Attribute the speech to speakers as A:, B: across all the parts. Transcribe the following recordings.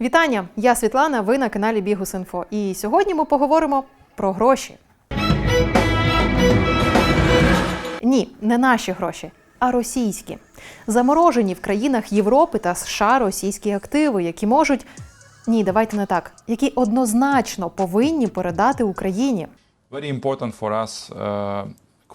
A: Вітання! Я Світлана. Ви на каналі Бігус.Інфо. І сьогодні ми поговоримо про гроші. Ні, не наші гроші, а російські. Заморожені в країнах Європи та США російські активи, які можуть. Ні, давайте не так, які однозначно повинні передати Україні.
B: Very important for us uh,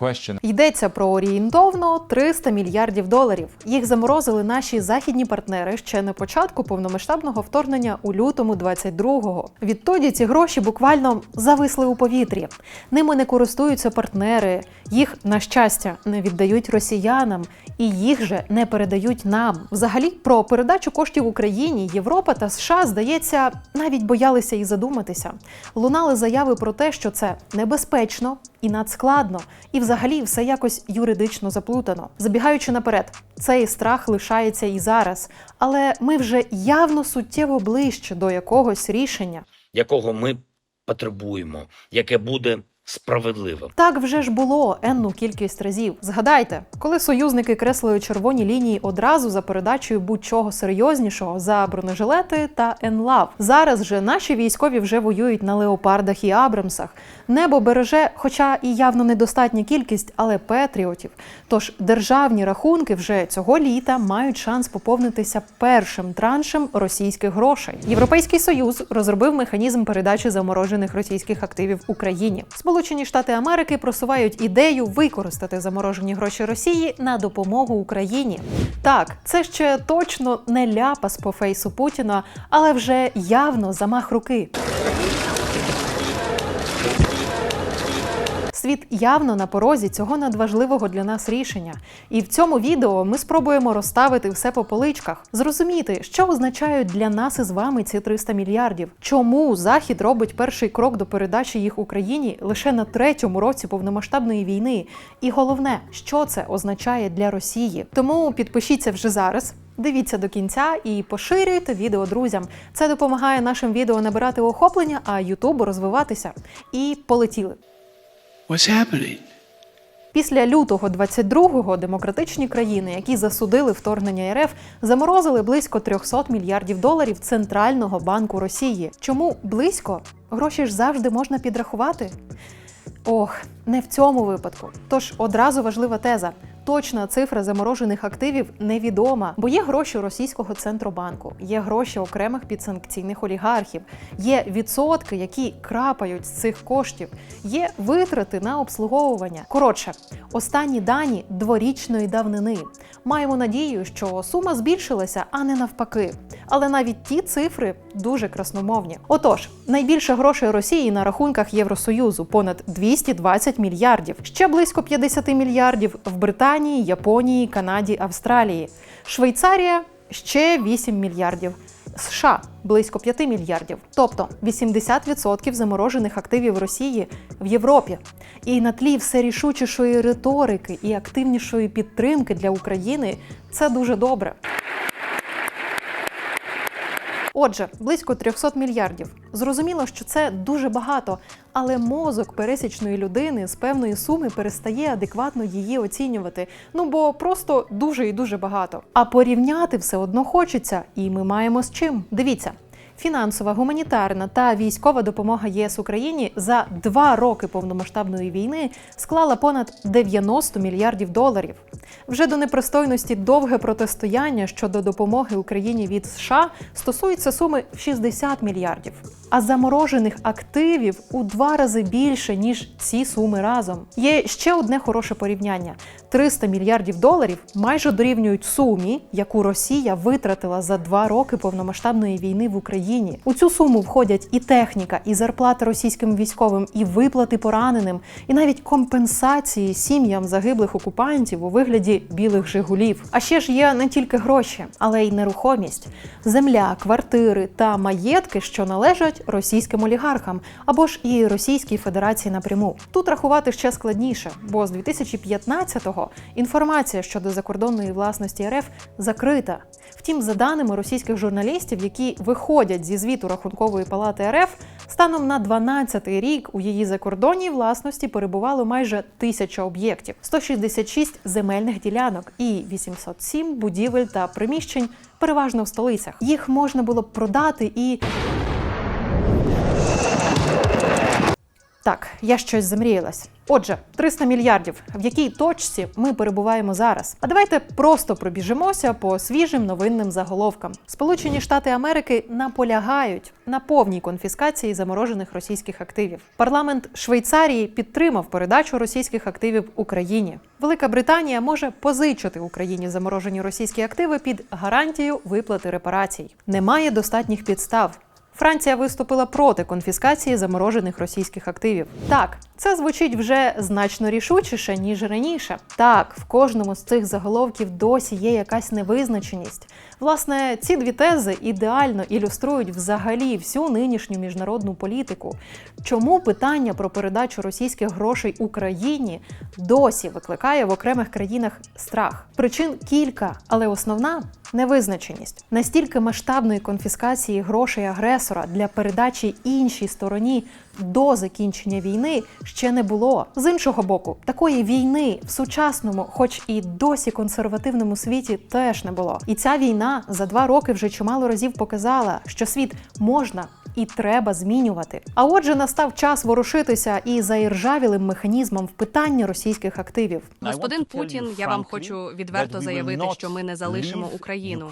B: question.
A: Йдеться про орієнтовно 300 мільярдів доларів. Їх заморозили наші західні партнери ще на початку повномасштабного вторгнення у лютому 22-го. Відтоді ці гроші буквально зависли у повітрі. Ними не користуються партнери, їх, на щастя, не віддають росіянам і їх же не передають нам. Взагалі, про передачу коштів Україні Європа та США, здається, навіть боялися і задуматися. Лунали заяви про те, що це небезпечно і надскладно, і взагалі все якось юридично заплутано. Забігаючи наперед, цей страх лишається і зараз, але ми вже явно суттєво ближче до якогось рішення.
C: якого ми потребуємо, яке буде справедливим.
A: Так вже ж було енну кількість разів. Згадайте, коли союзники креслили червоні лінії одразу за передачею будь-чого серйознішого за бронежилети та енлав. Зараз же наші військові вже воюють на леопардах і Абрамсах. Небо береже, хоча і явно недостатня кількість, але петріотів. Тож державні рахунки вже цього літа мають шанс поповнитися першим траншем російських грошей. Європейський союз розробив механізм передачі заморожених російських активів Україні. Сполучені Штати Америки просувають ідею використати заморожені гроші Росії на допомогу Україні. Так, це ще точно не ляпас по фейсу Путіна, але вже явно замах руки. Світ явно на порозі цього надважливого для нас рішення. І в цьому відео ми спробуємо розставити все по поличках, зрозуміти, що означають для нас із вами ці 300 мільярдів, чому Захід робить перший крок до передачі їх Україні лише на третьому році повномасштабної війни. І головне, що це означає для Росії. Тому підпишіться вже зараз. Дивіться до кінця і поширюйте відео друзям. Це допомагає нашим відео набирати охоплення, а Ютубу розвиватися. І полетіли.
D: What's happening?
A: Після лютого 22-го демократичні країни, які засудили вторгнення РФ, заморозили близько 300 мільярдів доларів Центрального банку Росії. Чому близько? Гроші ж завжди можна підрахувати. Ох, не в цьому випадку. Тож одразу важлива теза. Точна цифра заморожених активів невідома, бо є гроші російського центробанку, є гроші окремих підсанкційних олігархів, є відсотки, які крапають з цих коштів, є витрати на обслуговування. Коротше, останні дані дворічної давнини. Маємо надію, що сума збільшилася, а не навпаки. Але навіть ті цифри дуже красномовні. Отож, найбільше грошей Росії на рахунках Євросоюзу понад 220 мільярдів, ще близько 50 мільярдів в Британії, Японії, Канаді, Австралії. Швейцарія ще 8 мільярдів. США близько 5 мільярдів, тобто 80% заморожених активів Росії в Європі. І на тлі все рішучішої риторики і активнішої підтримки для України це дуже добре. Отже, близько 300 мільярдів. Зрозуміло, що це дуже багато, але мозок пересічної людини з певної суми перестає адекватно її оцінювати. Ну бо просто дуже і дуже багато. А порівняти все одно хочеться, і ми маємо з чим. Дивіться. Фінансова, гуманітарна та військова допомога ЄС Україні за два роки повномасштабної війни склала понад 90 мільярдів доларів. Вже до непристойності довге протистояння щодо допомоги Україні від США стосується суми в 60 мільярдів. А заморожених активів у два рази більше ніж ці суми разом. Є ще одне хороше порівняння: 300 мільярдів доларів майже дорівнюють сумі, яку Росія витратила за два роки повномасштабної війни в Україні. У цю суму входять і техніка, і зарплати російським військовим, і виплати пораненим, і навіть компенсації сім'ям загиблих окупантів у вигляді білих жигулів. А ще ж є не тільки гроші, але й нерухомість, земля, квартири та маєтки, що належать російським олігархам або ж і Російській Федерації напряму. Тут рахувати ще складніше, бо з 2015-го інформація щодо закордонної власності РФ закрита. Втім, за даними російських журналістів, які виходять зі звіту Рахункової палати РФ, Станом на 12-й рік у її закордонній власності перебувало майже тисяча об'єктів, 166 земельних ділянок і 807 будівель та приміщень, переважно в столицях. Їх можна було б продати і. Так, я щось замріялась. Отже, 300 мільярдів. В якій точці ми перебуваємо зараз? А давайте просто пробіжимося по свіжим новинним заголовкам. Сполучені Штати Америки наполягають на повній конфіскації заморожених російських активів. Парламент Швейцарії підтримав передачу російських активів Україні. Велика Британія може позичити Україні заморожені російські активи під гарантію виплати репарацій. Немає достатніх підстав. Франція виступила проти конфіскації заморожених російських активів. Так, це звучить вже значно рішучіше ніж раніше. Так, в кожному з цих заголовків досі є якась невизначеність. Власне, ці дві тези ідеально ілюструють взагалі всю нинішню міжнародну політику. Чому питання про передачу російських грошей Україні досі викликає в окремих країнах страх? Причин кілька, але основна невизначеність. Настільки масштабної конфіскації грошей агресора для передачі іншій стороні до закінчення війни ще не було. З іншого боку, такої війни в сучасному, хоч і досі консервативному світі, теж не було. І ця війна за два роки вже чимало разів показала, що світ можна. І треба змінювати. А отже, настав час ворушитися і заіржавілим механізмом в питанні російських активів.
E: Господин Путін, я вам хочу відверто заявити, що ми не залишимо Україну.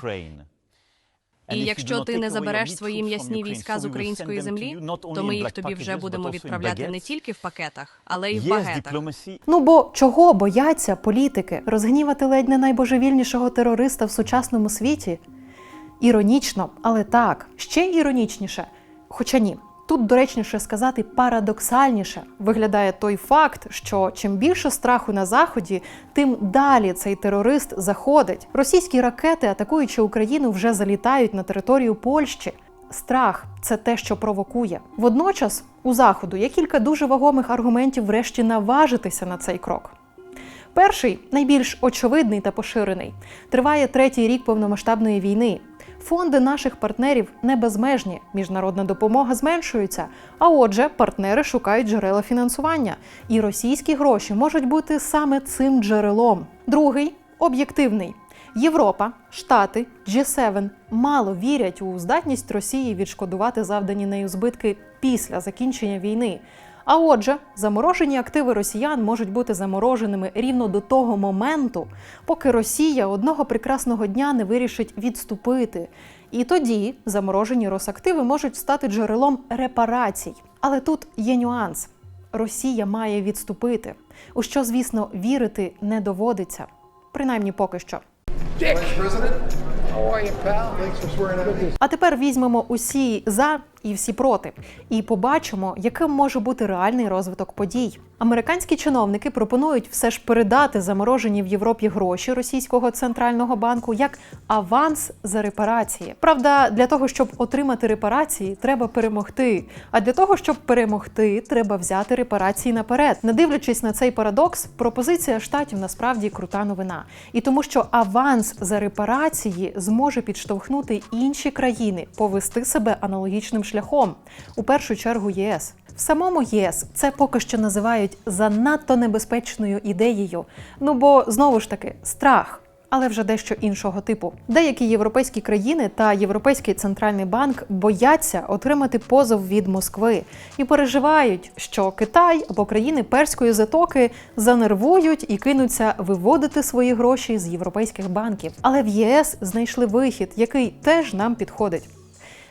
E: І якщо ти не забереш свої м'ясні війська з української землі, то ми їх тобі вже будемо відправляти не тільки в пакетах, але й в багетах.
A: Ну бо чого бояться політики розгнівати ледь не найбожевільнішого терориста в сучасному світі? Іронічно, але так, ще іронічніше. Хоча ні. Тут доречніше сказати парадоксальніше виглядає той факт, що чим більше страху на заході, тим далі цей терорист заходить. Російські ракети, атакуючи Україну, вже залітають на територію Польщі. Страх це те, що провокує. Водночас у заходу є кілька дуже вагомих аргументів, врешті наважитися на цей крок. Перший, найбільш очевидний та поширений, триває третій рік повномасштабної війни. Фонди наших партнерів не безмежні, міжнародна допомога зменшується. А отже, партнери шукають джерела фінансування, і російські гроші можуть бути саме цим джерелом. Другий об'єктивний. Європа, Штати, G7 мало вірять у здатність Росії відшкодувати завдані нею збитки після закінчення війни. А отже, заморожені активи росіян можуть бути замороженими рівно до того моменту, поки Росія одного прекрасного дня не вирішить відступити. І тоді заморожені росактиви можуть стати джерелом репарацій. Але тут є нюанс: Росія має відступити, у що, звісно, вірити не доводиться, принаймні поки що. А тепер візьмемо усі за і всі проти, і побачимо, яким може бути реальний розвиток подій. Американські чиновники пропонують все ж передати заморожені в Європі гроші російського центрального банку як аванс за репарації. Правда, для того, щоб отримати репарації, треба перемогти. А для того, щоб перемогти, треба взяти репарації наперед. Не дивлячись на цей парадокс, пропозиція штатів насправді крута новина. І тому, що аванс за репарації зможе підштовхнути інші країни повести себе аналогічним шляхом, у першу чергу ЄС. В самому ЄС це поки що називають занадто небезпечною ідеєю. Ну бо знову ж таки страх. Але вже дещо іншого типу. Деякі європейські країни та Європейський центральний банк бояться отримати позов від Москви і переживають, що Китай або країни перської затоки занервують і кинуться виводити свої гроші з європейських банків. Але в ЄС знайшли вихід, який теж нам підходить.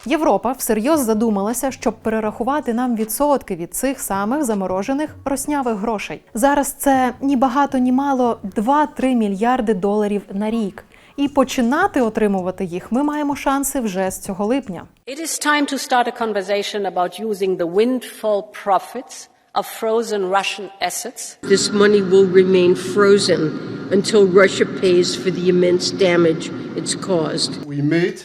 A: Європа всерйоз задумалася, щоб перерахувати нам відсотки від цих самих заморожених роснявих грошей. Зараз це ні багато, ні мало 2-3 мільярди доларів на рік. І починати отримувати їх ми маємо шанси вже з цього липня.
F: It is time to start a conversation about using the windfall profits of frozen Russian assets
G: This money will remain frozen until Russia pays for the immense damage it's caused.
H: We made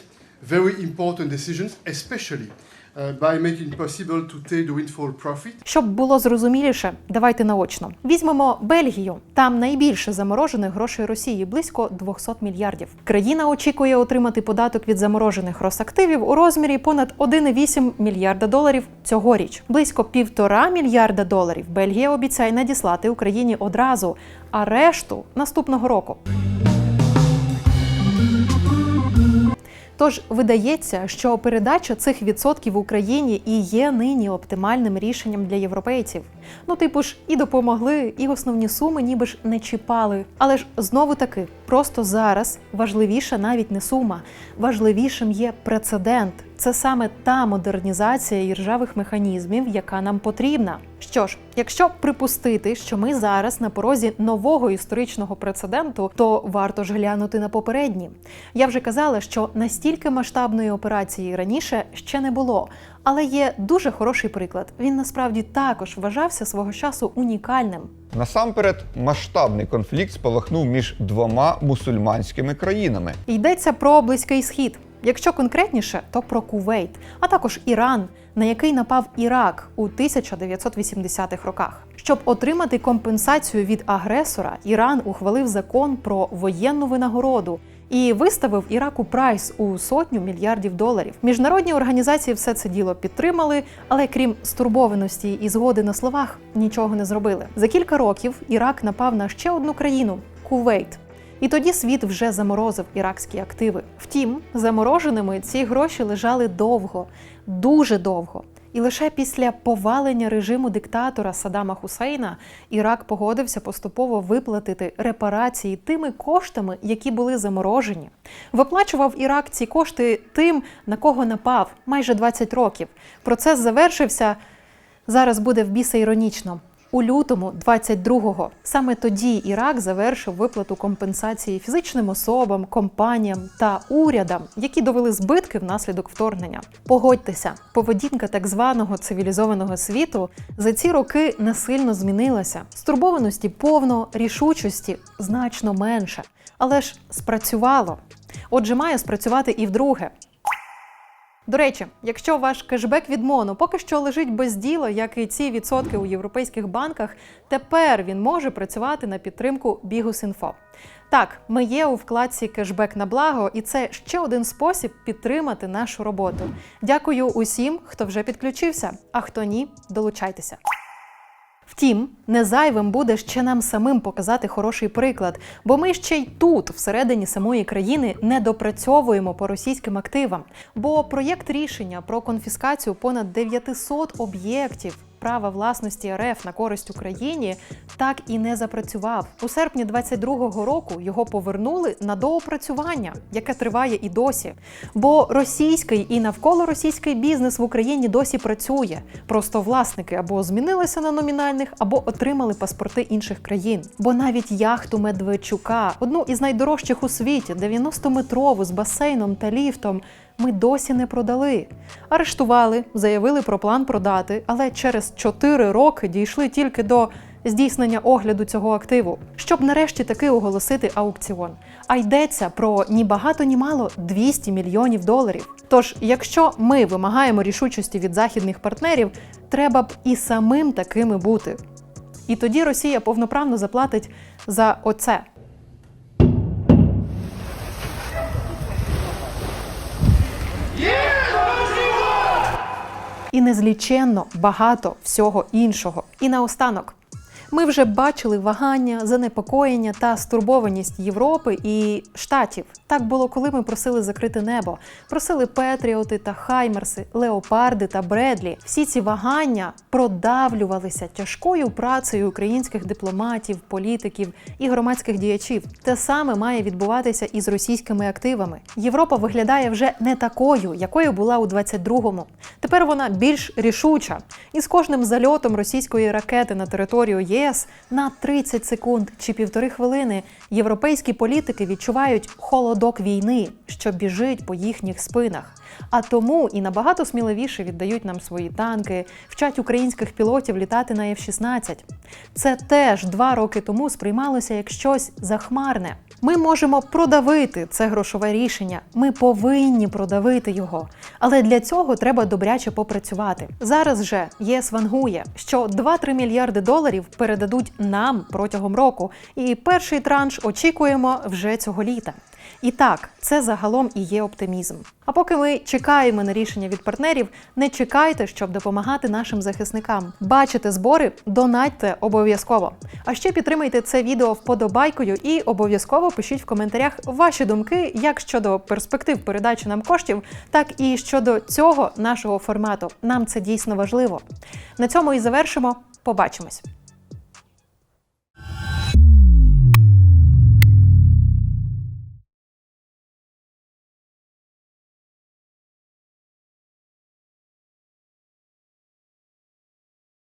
G: very important decisions, especially uh, by making possible to take the windfall profit
A: Щоб було зрозуміліше, давайте наочно. Візьмемо Бельгію. Там найбільше заморожених грошей Росії близько 200 мільярдів. Країна очікує отримати податок від заморожених Росактивів у розмірі понад 1,8 мільярда доларів цьогоріч. Близько півтора мільярда доларів Бельгія обіцяє надіслати Україні одразу, а решту наступного року. Тож видається, що передача цих відсотків Україні і є нині оптимальним рішенням для європейців. Ну, типу ж, і допомогли, і основні суми ніби ж не чіпали. Але ж знову таки, просто зараз важливіша навіть не сума, важливішим є прецедент. Це саме та модернізація іржавих механізмів, яка нам потрібна. Що ж, якщо припустити, що ми зараз на порозі нового історичного прецеденту, то варто ж глянути на попередні. Я вже казала, що настільки масштабної операції раніше ще не було. Але є дуже хороший приклад. Він насправді також вважався свого часу унікальним.
H: Насамперед, масштабний конфлікт спалахнув між двома мусульманськими країнами.
A: Йдеться про близький схід. Якщо конкретніше, то про Кувейт, а також Іран, на який напав Ірак у 1980-х роках. Щоб отримати компенсацію від агресора, Іран ухвалив закон про воєнну винагороду і виставив Іраку прайс у сотню мільярдів доларів. Міжнародні організації все це діло підтримали, але крім стурбованості і згоди на словах, нічого не зробили. За кілька років Ірак напав на ще одну країну Кувейт. І тоді світ вже заморозив іракські активи. Втім, замороженими ці гроші лежали довго, дуже довго. І лише після повалення режиму диктатора Саддама Хусейна Ірак погодився поступово виплатити репарації тими коштами, які були заморожені. Виплачував Ірак ці кошти тим, на кого напав майже 20 років. Процес завершився зараз буде в біса іронічно. У лютому 22-го саме тоді Ірак завершив виплату компенсації фізичним особам, компаніям та урядам, які довели збитки внаслідок вторгнення. Погодьтеся, поведінка так званого цивілізованого світу за ці роки не сильно змінилася. Стурбованості повно, рішучості значно менше, але ж спрацювало. Отже, має спрацювати і вдруге. До речі, якщо ваш кешбек від Моно поки що лежить без діла, як і ці відсотки у європейських банках, тепер він може працювати на підтримку Бігус.Інфо. Так, ми є у вкладці кешбек на благо, і це ще один спосіб підтримати нашу роботу. Дякую усім, хто вже підключився. А хто ні, долучайтеся. Втім, не зайвим буде ще нам самим показати хороший приклад, бо ми ще й тут, всередині самої країни, не допрацьовуємо по російським активам. Бо проєкт рішення про конфіскацію понад 900 об'єктів права власності РФ на користь Україні так і не запрацював. У серпні 22-го року його повернули на доопрацювання, яке триває і досі. Бо російський і навколо російський бізнес в Україні досі працює. Просто власники або змінилися на номінальних, або отримали паспорти інших країн. Бо навіть яхту Медведчука, одну із найдорожчих у світі, 90-метрову з басейном та ліфтом. Ми досі не продали. Арештували, заявили про план продати, але через 4 роки дійшли тільки до здійснення огляду цього активу, щоб нарешті таки оголосити аукціон. А йдеться про ні багато, ні мало 200 мільйонів доларів. Тож, якщо ми вимагаємо рішучості від західних партнерів, треба б і самим такими бути. І тоді Росія повноправно заплатить за оце. І незліченно багато всього іншого. І наостанок. Ми вже бачили вагання, занепокоєння та стурбованість Європи і штатів. Так було, коли ми просили закрити небо, просили Петріоти та Хаймерси, Леопарди та Бредлі. Всі ці вагання продавлювалися тяжкою працею українських дипломатів, політиків і громадських діячів. Те саме має відбуватися і з російськими активами. Європа виглядає вже не такою, якою була у 22-му. Тепер вона більш рішуча. І з кожним зальотом російської ракети на територію ЄС на 30 секунд чи півтори хвилини європейські політики відчувають холодок війни, що біжить по їхніх спинах. А тому і набагато сміливіше віддають нам свої танки, вчать українських пілотів літати на F-16. Це теж два роки тому сприймалося як щось захмарне. Ми можемо продавити це грошове рішення. Ми повинні продавити його. Але для цього треба добряче попрацювати. Зараз же ЄС вангує, що 2-3 мільярди доларів передадуть нам протягом року, і перший транш очікуємо вже цього літа. І так, це загалом і є оптимізм. А поки ми чекаємо на рішення від партнерів, не чекайте, щоб допомагати нашим захисникам. Бачите збори, донатьте обов'язково. А ще підтримайте це відео вподобайкою і обов'язково пишіть в коментарях ваші думки як щодо перспектив передачі нам коштів, так і щодо цього нашого формату. Нам це дійсно важливо. На цьому і завершимо. Побачимось.